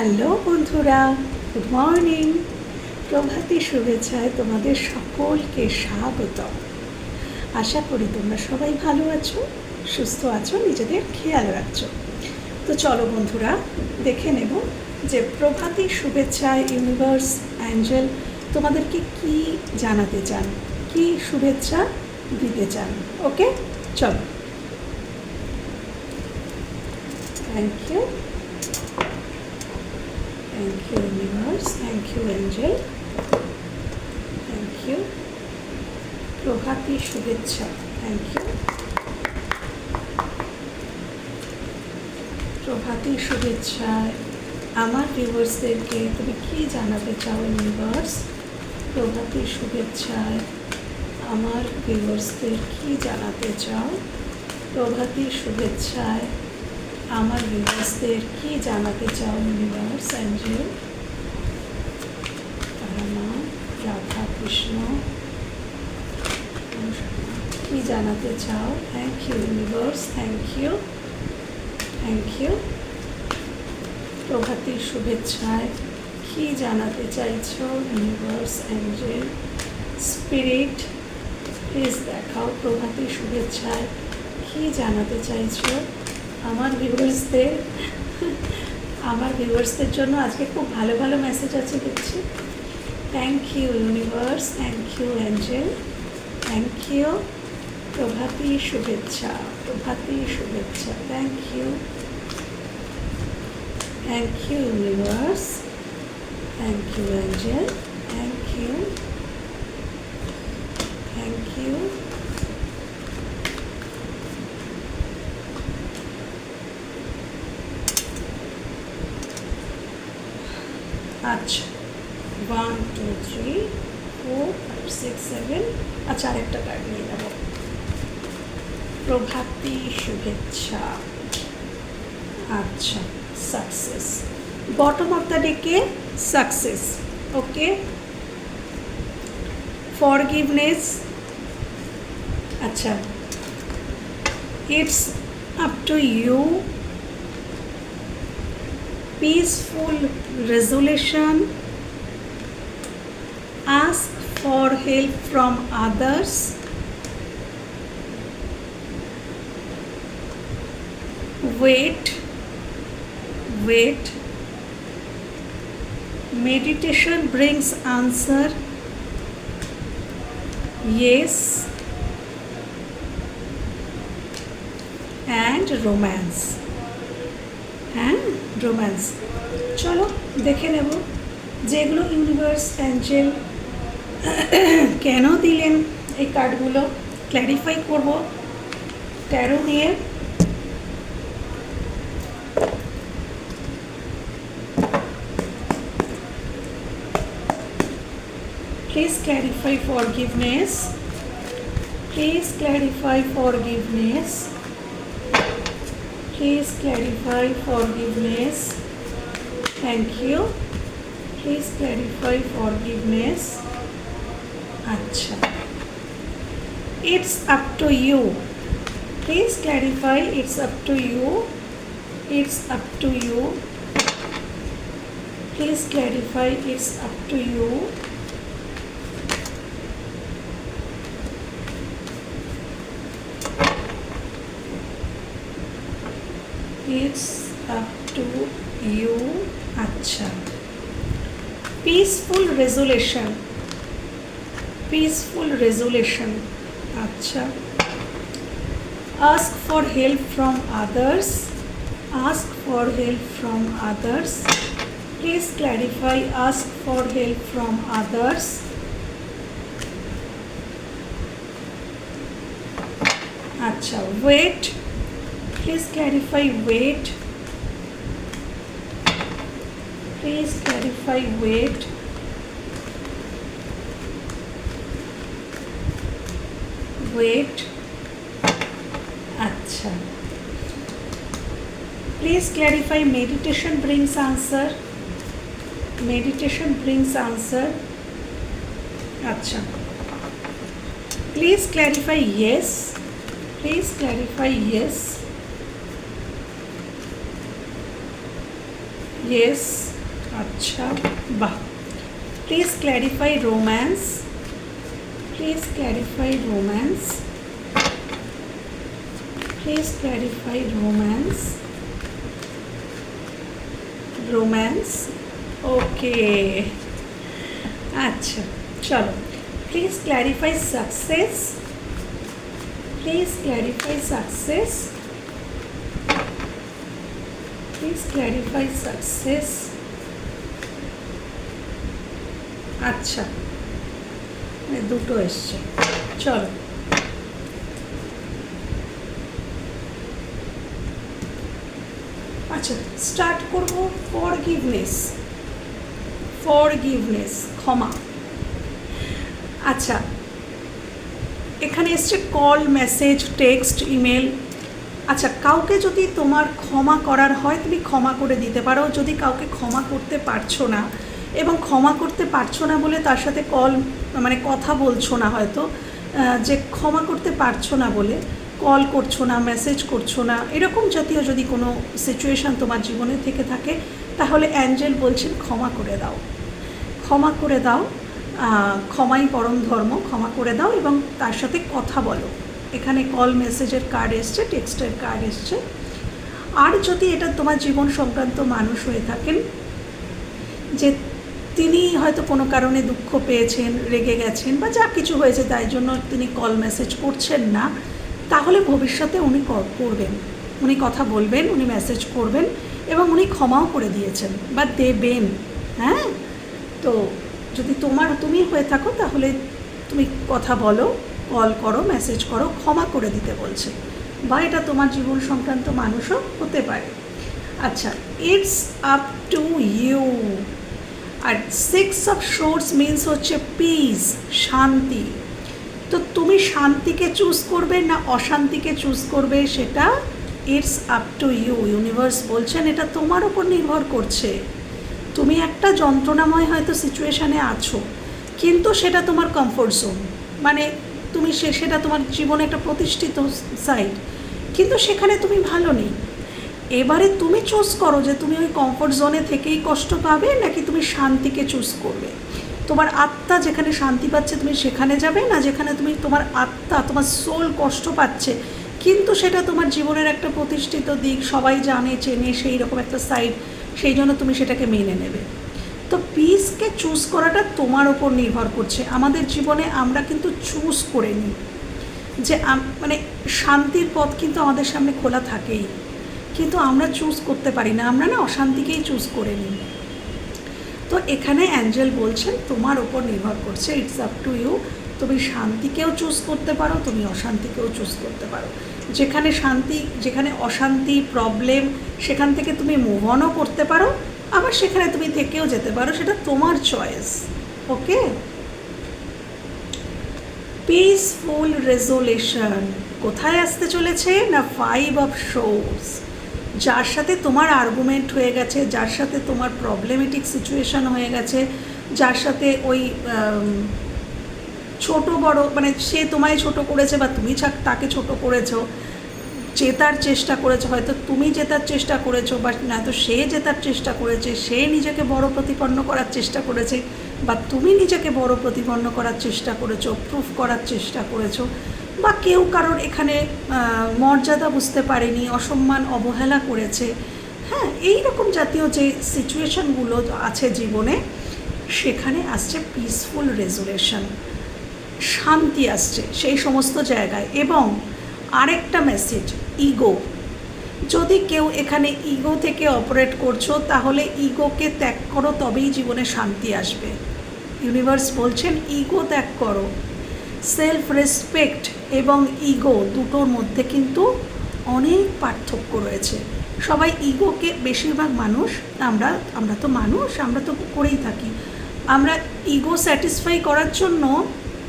Hello বন্ধুরা, good morning. প্রভাতী শুভেচ্ছায় তোমাদের সকলকে স্বাগত আশা করি তোমরা সবাই ভালো আছো, সুস্থ আছো, নিজেদের খেয়াল রাখছো। তো চলো বন্ধুরা, দেখে নেব যে প্রভাতী শুভেচ্ছায় ইউনিভার্স অ্যাঞ্জেল তোমাদেরকে কি জানাতে চান, কি শুভেচ্ছা দিতে চান। ওকে, চলো। Thank you Thank you, universe. Thank you, angel. Thank you. প্রভাতী শুভেচ্ছা থ্যাংক ইউ প্রভাতী শুভেচ্ছায় আমার ভিউয়ার্সদেরকে তুমি কি জানাতে চাও ইউনিভার্স প্রভাতী শুভেচ্ছায় আমার ভিউয়ার্সদের কি জানাতে চাও প্রভাতী শুভেচ্ছায় আমার ভিউয়ার্সদের কি জানাতে চাও ইউনিভার্স অ্যাঞ্জেল রামা রাধা কৃষ্ণ কি জানাতে চাও? Thank you universe thank you thank you প্রভাতীর শুভেচ্ছায় কি জানাতে চাইছো ইউনিভার্স অ্যাঞ্জেল স্পিরিট প্লিজ দেখাও প্রভাতীর শুভেচ্ছায় কি জানাতে চাইছো? আমার ভিউয়ার্সদের আমার ভিউয়ার্সদের জন্য আজকে খুব ভালো ভালো মেসেজ আছে দেখছি। Thank you universe thank you angel thank you প্রভাতী শুভেচ্ছা। প্রভাতী শুভেচ্ছা। Thank you thank you universe thank you angel thank you thank you আচ্ছা one two three four five six seven আচ্ছা আরেকটা কার্ড নিয়ে নেব। প্রভাতী শুভেচ্ছা। আচ্ছা success bottom of the deck success okay forgiveness আচ্ছা। It's up to you peaceful resolution. Ask for help from others wait wait meditation brings answer yes and romance হ্যাঁ romance চলো দেখে নেব যেগুলো ইউনিভার্স অ্যাঞ্জেল কেন দিলেন এই কার্ডগুলো ক্ল্যারিফাই করব ট্যারো নিয়ে Please clarify forgiveness. Please clarify forgiveness. Please clarify forgiveness. Thank you. Please clarify forgiveness. Acha. It's up to you. Please clarify. It's up to you. It's up to you. Please clarify. It's up to you. It's up to you. আচ্ছা peaceful resolution peaceful resolution. Acha. Ask for help from others. Ask for help from others. Please clarify ask for help from others. Acha wait. Please clarify wait. Please clarify wait. weight weight acha please clarify meditation brings answer meditation brings answer acha please clarify yes please clarify yes yes আচ্ছা বাহ please clarify romance please clarify romance please clarify romance romance okay আচ্ছা চলো please clarify success please clarify success please clarify success আচ্ছা মানে দুটো এসছে। চলো। আচ্ছা স্টার্ট করব ফর গিভনেস ফর গিভনেস ক্ষমা। আচ্ছা এখানে এসছে কল মেসেজ টেক্সট ইমেল আচ্ছা কাউকে যদি তোমার ক্ষমা করার হয়, তুমি ক্ষমা করে দিতে পারো। যদি কাউকে ক্ষমা করতে পারছ না এবং ক্ষমা করতে পারছ না বলে তার সাথে কল মানে কথা বলছো না হয়তো যে ক্ষমা করতে পারছ না বলে কল করছ না মেসেজ করছ না, এরকম জাতীয় যদি কোনো সিচুয়েশান তোমার জীবনে থেকে থাকে, তাহলে অ্যাঞ্জেল বলছেন ক্ষমা করে দাও। ক্ষমা করে দাও ক্ষমাই পরম ধর্ম, ক্ষমা করে দাও এবং তার সাথে কথা বলো। এখানে কল মেসেজের কার্ড এসছে টেক্সটের কার্ড এসছে। আর যদি এটা তোমার জীবন সংক্রান্ত মানুষ হয়ে থাকেন, যে তিনি হয়তো কোনো কারণে দুঃখ পেয়েছেন, রেগে গেছেন বা যা কিছু হয়েছে তাই জন্য তিনি কল মেসেজ করছেন না। তাহলে ভবিষ্যতে উনি করবেন। উনি কথা বলবেন, উনি মেসেজ করবেন এবং উনি ক্ষমাও করে দিয়েছেন বা দেবেন হ্যাঁ? তো যদি তোমার, তুমি হয়ে থাকো তাহলে তুমি কথা বলো, কল করো, মেসেজ করো, ক্ষমা করে দিতে বলছে বা এটা তোমার জীবন সংক্রান্ত মানুষও হতে পারে। আচ্ছা ইটস আপ টু ইউ। আর সিক্স অফ শোর্স মিন্স হচ্ছে পিস শান্তি। তো তুমি শান্তিকে চুজ করবে না অশান্তিকে চুজ করবে সেটা it's up to you universe বলছেন এটা তোমার উপর নির্ভর করছে। তুমি একটা যন্ত্রণাময় হয়তো সিচুয়েশানে আছো, কিন্তু সেটা তোমার কমফোর্ট জোন মানে তুমি সে, সেটা তোমার জীবনে একটা প্রতিষ্ঠিত সাইড কিন্তু সেখানে তুমি ভালো নেই। এবারে তুমি চুজ করো যে তুমি ওই কমফোর্ট জোনে থেকেই কষ্ট পাবে নাকি তুমি শান্তিকে চুজ করবে? তোমার আত্মা যেখানে শান্তি পাচ্ছে তুমি সেখানে যাবে না যেখানে তুমি তোমার আত্মা, তোমার সোল কষ্ট পাচ্ছে? কিন্তু সেটা তোমার জীবনের একটা প্রতিষ্ঠিত দিক, সবাই জানে, চেনে, সেই রকম একটা সাইড সেই জন্য তুমি সেটাকে মেনে নেবে। তো পিসকে চুজ করাটা তোমার ওপর নির্ভর করছে। আমাদের জীবনে আমরা কিন্তু চুজ করে নিই। যে মানে শান্তির পথ কিন্তু আমাদের সামনে খোলা থাকেই। কিন্তু আমরা চুজ করতে পারি না, আমরা না অশান্তিকেই চুজ করে নিই। তো এখানে অ্যাঞ্জেল বলছেন, তোমার ওপর নির্ভর করছে ইটস আপ টু ইউ তুমি শান্তিকেও চুজ করতে পারো, তুমি অশান্তিকেও চুজ করতে পারো। যেখানে শান্তি, যেখানে অশান্তি প্রবলেম সেখান থেকে তুমি মুভ অনও করতে পারো, আবার সেখানে তুমি থেকেও যেতে পারো, সেটা তোমার চয়েস ওকে পিসফুল রেজোলেশন কোথায় আসতে চলেছে? না ফাইভ অফ শোস যার সাথে তোমার আর্গুমেন্ট হয়ে গেছে, যার সাথে তোমার প্রবলেমেটিক সিচুয়েশন হয়ে গেছে, যার সাথে ওই ছোট বড় মানে সে তোমায় ছোট করেছে বা তুমি তাকে ছোট করেছ, জেতার চেষ্টা করেছ, হয়তো তুমি জেতার চেষ্টা করেছ বা নয়তো সে জেতার চেষ্টা করেছে, সে নিজেকে বড় প্রতিপন্ন করার চেষ্টা করেছে, বা তুমি নিজেকে বড় প্রতিপন্ন করার চেষ্টা করেছ প্রুফ করার চেষ্টা করেছ। বা কেউ কারোর এখানে মর্যাদা বুঝতে পারেনি, অসম্মান, অবহেলা করেছে হ্যাঁ এই রকম জাতীয় যে সিচুয়েশনগুলো আছে জীবনে, সেখানে আসছে পিসফুল রেজুলেশন শান্তি আসছে সেই সমস্ত জায়গায়। এবং আরেকটা মেসেজ ইগো যদি কেউ এখানে ইগো থেকে অপারেট করছ, তাহলে ইগোকে ত্যাগ করো, তবেই জীবনে শান্তি আসবে। ইউনিভার্স বলছেন ইগো ত্যাগ করো। সেলফ রেসপেক্ট এবং ইগো দুটোর মধ্যে কিন্তু অনেক পার্থক্য রয়েছে। সবাই ইগোকে বেশিরভাগ মানুষ, আমরা আমরা তো মানুষ, আমরা তো করেই থাকি। আমরা ইগো স্যাটিসফাই করার জন্য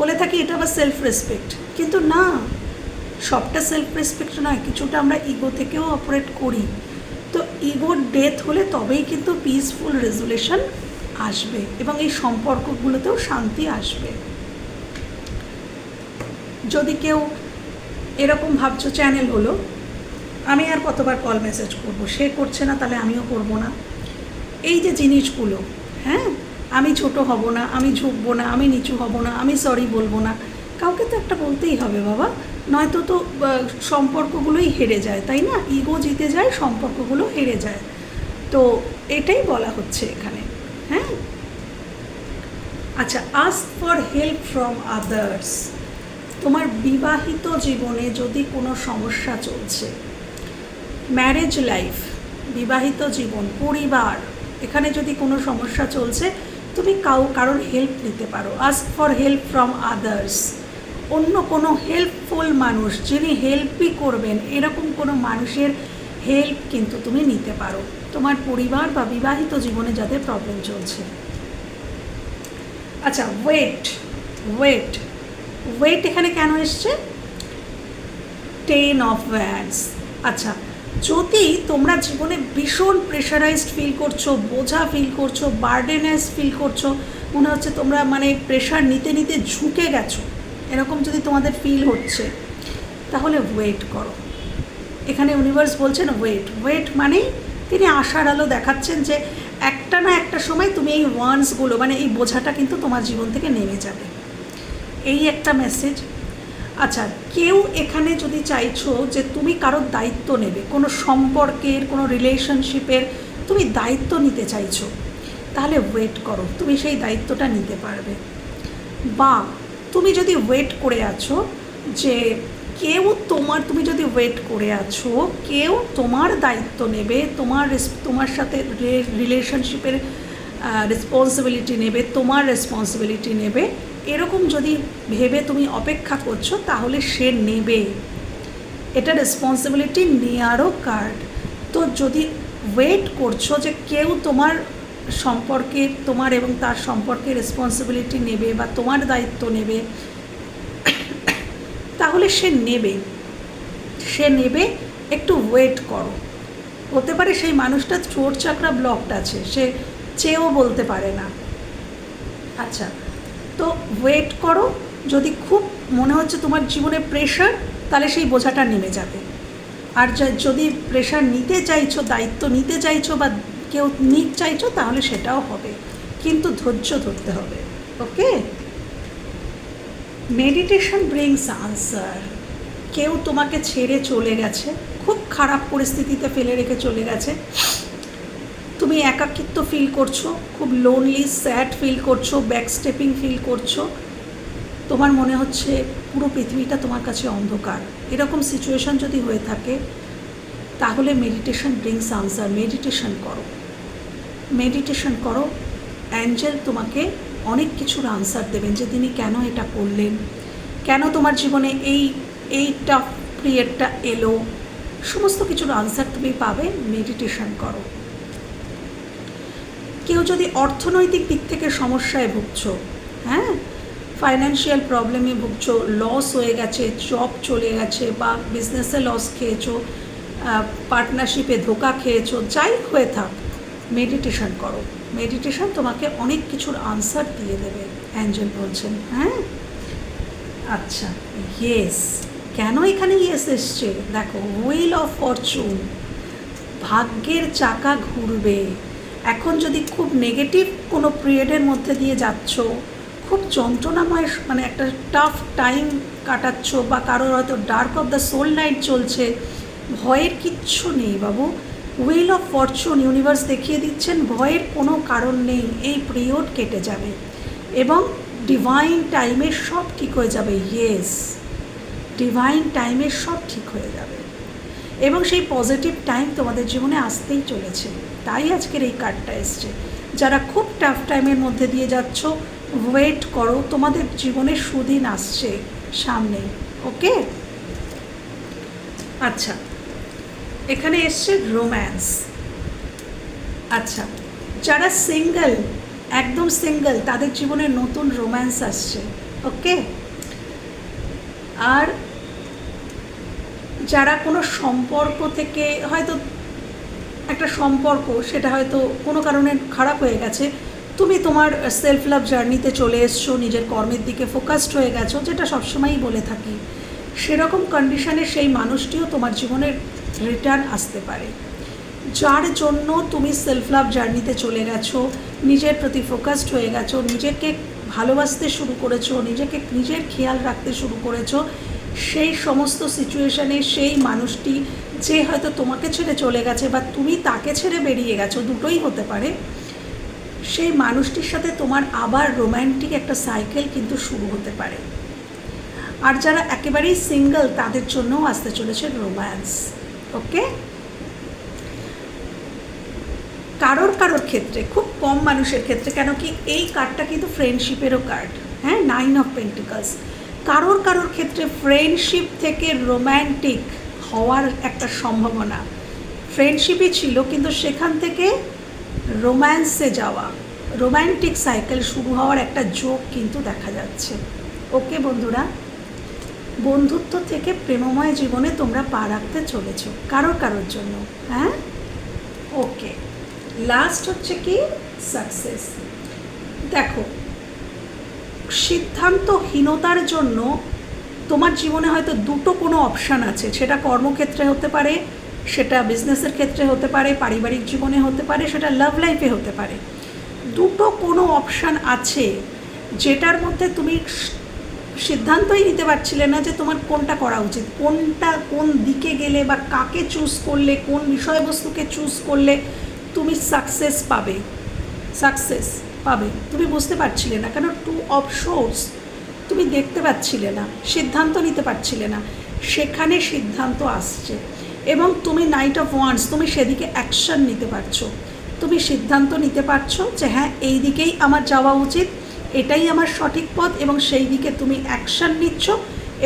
বলে থাকি এটা আবার সেলফ রেসপেক্ট কিন্তু না, সবটা সেলফ রেসপেক্ট নয়, কিছুটা আমরা ইগো থেকেও অপারেট করি। তো ইগোর ডেথ হলে তবেই কিন্তু পিসফুল রেজুলেশন আসবে এবং এই সম্পর্কগুলোতেও শান্তি আসবে। যদি কেউ এরকম ভাবছ চ্যানেল হলো, আমি আর কতবার কল মেসেজ করব? সে করছে না, তাহলে আমিও করব না। এই যে জিনিসগুলো হ্যাঁ? আমি ছোট হব না, আমি ঝুঁকবো না, আমি নিচু হব না, আমি সরি বলব না, কাউকে তো একটা বলতেই হবে বাবা। নয়তো তো সম্পর্কগুলোই হেরে যায়, তাই না? ইগো জিতে যায়, সম্পর্কগুলো হেরে যায়। তো এটাই বলা হচ্ছে এখানে হ্যাঁ? আচ্ছা ask for help from others তোমার বিবাহিত জীবনে যদি কোনো সমস্যা চলছে ম্যারেজ লাইফ বিবাহিত জীবন, পরিবার, এখানে যদি কোনো সমস্যা চলছে, তুমি কাউ, কারোর হেল্প নিতে পারো। Ask for help from others অন্য কোনো হেল্পফুল মানুষ যিনি হেল্পই করবেন, এরকম কোনো মানুষের হেল্প কিন্তু তুমি নিতে পারো। তোমার পরিবার বা বিবাহিত জীবনে যাদের প্রবলেম চলছে। আচ্ছা ওয়েট ওয়েট ওয়েট এখানে কেন এসছে? টেন অফ ভ্যান্স আচ্ছা যদি তোমরা জীবনে ভীষণ প্রেশারাইজড ফিল করছ, বোঝা ফিল করছ বার্ডেনাস ফিল করছ, মনে হচ্ছে তোমরা মানে প্রেশার নিতে নিতে ঝুঁকে গেছো, এরকম যদি তোমাদের ফিল হচ্ছে, তাহলে ওয়েট করো। এখানে ইউনিভার্স বলছেন ওয়েট ওয়েট মানেই তিনি আশার আলো দেখাচ্ছেন যে একটা না একটা সময় তুমি এই ওয়ান্সগুলো মানে এই বোঝাটা কিন্তু তোমার জীবন থেকে নেমে যাবে। এই একটা মেসেজ আচ্ছা কেউ এখানে যদি চাইছো যে তুমি কারোর দায়িত্ব নেবে, কোনো সম্পর্কের, কোনো রিলেশনশিপের তুমি দায়িত্ব নিতে চাইছো, তাহলে ওয়েট করো, তুমি সেই দায়িত্বটা নিতে পারবে। বা তুমি যদি ওয়েট করে আছো যে কেউ তোমার, তুমি যদি ওয়েট করে আছো, কেউ তোমার দায়িত্ব নেবে, তোমার তোমার সাথে রিলেশনশিপের রেসপন্সিবিলিটি নেবে, তোমার রেসপন্সিবিলিটি নেবে এরকম যদি ভেবে তুমি অপেক্ষা করছ, তাহলে সে নেবে। এটা রেসপন্সিবিলিটি নেওয়ারও কার্ড তো যদি ওয়েট করছ যে কেউ তোমার সম্পর্কে, তোমার এবং তার সম্পর্কে রেসপন্সিবিলিটি নেবে বা তোমার দায়িত্ব নেবে, তাহলে সে নেবে। সে নেবে, একটু ওয়েট করো। হতে পারে সেই মানুষটা চোর চাকরা ব্লকড আছে, সে, চেয়েও বলতে পারে না। আচ্ছা তো ওয়েট করো। যদি খুব মনে হচ্ছে তোমার জীবনে প্রেশার তাহলে সেই বোঝাটা নেমে যাবে। আর যদি প্রেশার নিতে চাইছো, দায়িত্ব নিতে চাইছো বা কেউ নিক চাইছো, তাহলে সেটাও হবে। কিন্তু ধৈর্য ধরতে হবে ওকে মেডিটেশন ব্রিংস আনসার কেউ তোমাকে ছেড়ে চলে গেছে, খুব খারাপ পরিস্থিতিতে ফেলে রেখে চলে গেছে। তুমি একাকিত্ব ফিল করছ, খুব লোনলি স্যাড ফিল করছ ব্যাক স্টেপিং ফিল করছ, তোমার মনে হচ্ছে পুরো পৃথিবীটা তোমার কাছে অন্ধকার। এরকম সিচুয়েশন যদি হয়ে থাকে, তাহলে মেডিটেশন ব্রিংস আনসার মেডিটেশন করো। মেডিটেশন করো। অ্যাঞ্জেল তোমাকে অনেক কিছুর আনসার দেবেন যে তিনি কেন এটা করলেন, কেন তোমার জীবনে এই এই টাফ পিরিয়ডটা এলো। সমস্ত কিছুর আনসার তুমি পাবে। মেডিটেশন করো। কেউ যদি অর্থনৈতিক দিক থেকে সমস্যায় ভুগছ হ্যাঁ? ফাইন্যান্সিয়াল প্রবলেমে ভুগছো লস হয়ে গেছে জব চলে গেছে বা বিজনেসে লস খেয়েছো পার্টনারশিপে ধোকা খেয়েছো, যাই হয়ে থাক মেডিটেশন করো। মেডিটেশন তোমাকে অনেক কিছুর আনসার দিয়ে দেবে, অ্যাঞ্জেল বলছেন হ্যাঁ? আচ্ছা ইয়েস কেন এখানে ইয়েস এসছে? দেখো হুইল অফ ফরচুন ভাগ্যের চাকা ঘুরবে। এখন যদি খুব নেগেটিভ কোনো পিরিয়ডের মধ্যে দিয়ে যাচ্ছ, খুব যন্ত্রণাময় মানে একটা টাফ টাইম কাটাচ্ছ বা কারোর হয়তো dark of the soul night চলছে, ভয়ের কিচ্ছু নেই বাবু। হুইল অফ ফরচুন ইউনিভার্স দেখিয়ে দিচ্ছেন, ভয়ের কোনো কারণ নেই, এই পিরিয়ড কেটে যাবে। এবং ডিভাইন টাইমে সব ঠিক হয়ে যাবে ইয়েস ডিভাইন টাইমে সব ঠিক হয়ে যাবে। এবং সেই পজিটিভ টাইম তোমাদের জীবনে আসতেই চলেছে। তাই আজকের এই কার্ডটা এসছে। যারা খুব টাফ টাইমের মধ্যে দিয়ে যাচ্ছ ওয়েট করো, তোমাদের জীবনে সুদিন আসছে সামনে ওকে আচ্ছা এখানে এসছে রোম্যান্স আচ্ছা যারা সিঙ্গেল একদম সিঙ্গেল তাদের জীবনে নতুন রোম্যান্স আসছে ওকে আর যারা কোনো সম্পর্ক থেকে, হয়তো একটা সম্পর্ক, সেটা হয়তো কোনো কারণে খারাপ হয়ে গেছে। তুমি তোমার সেলফ লাভ জার্নিতে চলে এসছো, নিজের কর্মের দিকে ফোকাসড হয়ে গেছো, যেটা সবসময়ই বলে থাকি। সেরকম কন্ডিশনে সেই মানুষটিও তোমার জীবনের রিটার্ন আসতে পারে। যার জন্য তুমি সেলফ লাভ জার্নিতে চলে গেছো, নিজের প্রতি ফোকাসড হয়ে গেছো, নিজেকে ভালোবাসতে শুরু করেছ, নিজেকে, নিজের খেয়াল রাখতে শুরু করেছ, সেই সমস্ত সিচুয়েশানে সেই মানুষটি যে হয়তো তোমাকে ছেড়ে চলে গেছে বা তুমি তাকে ছেড়ে বেরিয়ে গেছো, দুটোই হতে পারে। সেই মানুষটির সাথে তোমার আবার রোম্যান্টিক একটা সাইকেল কিন্তু শুরু হতে পারে। আর যারা একেবারেই সিঙ্গেল তাদের জন্যও আসতে চলেছে রোম্যান্স ওকে কারোর কারোর ক্ষেত্রে, খুব কম মানুষের ক্ষেত্রে, কেন কি এই কার্ডটা কিন্তু ফ্রেন্ডশিপেরও কার্ড হ্যাঁ? নাইন অফ পেন্টিকালস কারোর কারোর ক্ষেত্রে ফ্রেন্ডশিপ থেকে রোম্যান্টিক হওয়ার একটা সম্ভাবনা। ফ্রেন্ডশিপই ছিল, কিন্তু সেখান থেকে রোম্যান্সে যাওয়া রোম্যান্টিক সাইকেল শুরু হওয়ার একটা যোগ কিন্তু দেখা যাচ্ছে। ওকে বন্ধুরা? বন্ধুত্ব থেকে প্রেমময় জীবনে তোমরা পা রাখতে চলেছো কারোর কারোর জন্য হ্যাঁ? ওকে লাস্ট হচ্ছে কি? সাকসেস দেখো, সিদ্ধান্তহীনতার জন্য তোমার জীবনে হয়তো দুটো কোনো অপশান আছে। সেটা কর্মক্ষেত্রে হতে পারে, সেটা বিজনেসের ক্ষেত্রে হতে পারে, পারিবারিক জীবনে হতে পারে, সেটা লাভ লাইফে হতে পারে। দুটো কোনো অপশান আছে যেটার মধ্যে তুমি সিদ্ধান্তই নিতে পারছিলে না যে তোমার কোনটা করা উচিত। কোনটা কোন দিকে গেলে বা কাকে চুজ করলে, কোন বিষয়বস্তুকে চুজ করলে তুমি সাকসেস পাবে? সাকসেস পাবে। তুমি বুঝতে পারছিলে না কেন? টু অফ সোর্স তুমি দেখতে পাচ্ছিলে না, সিদ্ধান্ত নিতে পারছিলে না। সেখানে সিদ্ধান্ত আসছে এবং তুমি নাইট অফ ওয়ান্স তুমি সেদিকে অ্যাকশন নিতে পারছ। তুমি সিদ্ধান্ত নিতে পারছ যে হ্যাঁ এই দিকেই আমার যাওয়া উচিত, এটাই আমার সঠিক পথ এবং সেই দিকে তুমি অ্যাকশন নিচ্ছ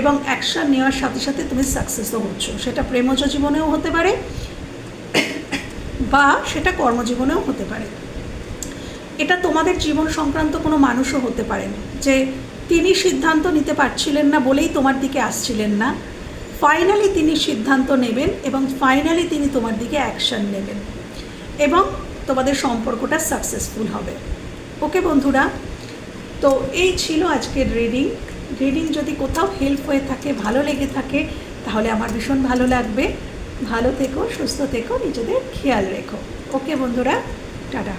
এবং অ্যাকশন নেওয়ার সাথে সাথে তুমি সাকসেসও হচ্ছ। সেটা প্রেমজ জীবনেও হতে পারে বা সেটা কর্মজীবনেও হতে পারে। এটা তোমাদের জীবন সংক্রান্ত কোনো মানুষও হতে পারেন যে তিনি সিদ্ধান্ত নিতে পারছিলেন না বলেই তোমার দিকে আসছিলেন না। ফাইনালি তিনি সিদ্ধান্ত নেবেন এবং ফাইনালি তিনি তোমার দিকে অ্যাকশন নেবেন এবং তোমাদের সম্পর্কটা সাকসেসফুল হবে। ওকে বন্ধুরা, তো এই ছিল আজকের রিডিং রিডিং যদি কোথাও হেল্প হয়ে থাকে, ভালো লেগে থাকে, তাহলে আমার ভীষণ ভালো লাগবে। ভালো থেকো, সুস্থ থেকো, নিজেদের খেয়াল রেখো। ওকে বন্ধুরা, টাটা।